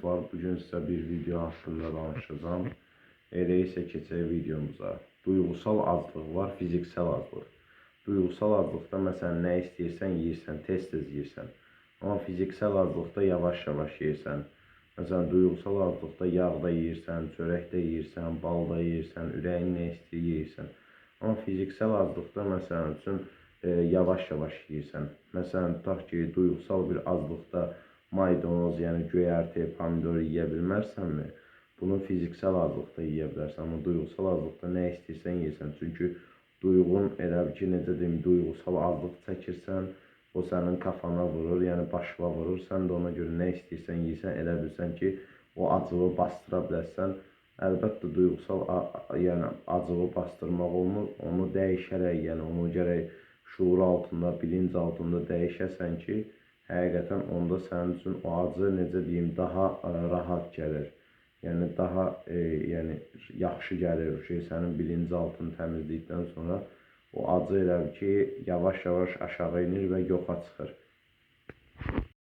dostlar, bugün sizə bir video haqqında danışacağım. Elə isə keçək videomuza. Duyğusal aclıq var, fiziksel aclıq. Duyğusal aclıqda məsələn nə istəyirsən yeyirsən, tez-tez yeyirsən. Amma fiziksel aclıqda yavaş-yavaş yeyirsən. Məsələn, duyğusal aclıqda yağda yeyirsən, çörəkdə yeyirsən, balda yeyirsən, ürəyin nə istəyir yeyirsən. Amma fiziksel aclıqda məsələn üçün e, yavaş-yavaş yeyirsən. Məsələn, tutaq ki, duyğusal bir aclıqda maydanoz, yəni göyərti, pomidor yeyə bilmərsənmi? Bunu fiziksel aclıqda yeyə bilərsən, amma duyğusal aclıqda nə istəyirsən yeyirsən. Çünki duyğun elə ki, necə deyim, duyğusal aclıq çəkirsən, o sənin kafana vurur, yəni başına vurur. Sən də ona görə nə istəyirsən yeyirsən, elə bilsən ki, o acığı bastıra bilərsən. Əlbəttə duyğusal yəni acığı bastırmaq olmur. Onu dəyişərək, yəni onu gərək şuur altında, bilinc altında dəyişəsən ki, həqiqətən onda sənin üçün o acı necə deyim, daha ə, rahat gəlir. Yəni daha e, yəni yaxşı gəlir o şey sənin bilinci altını təmizlədikdən sonra o acı elə ki, yavaş-yavaş aşağı enir və yoxa çıxır.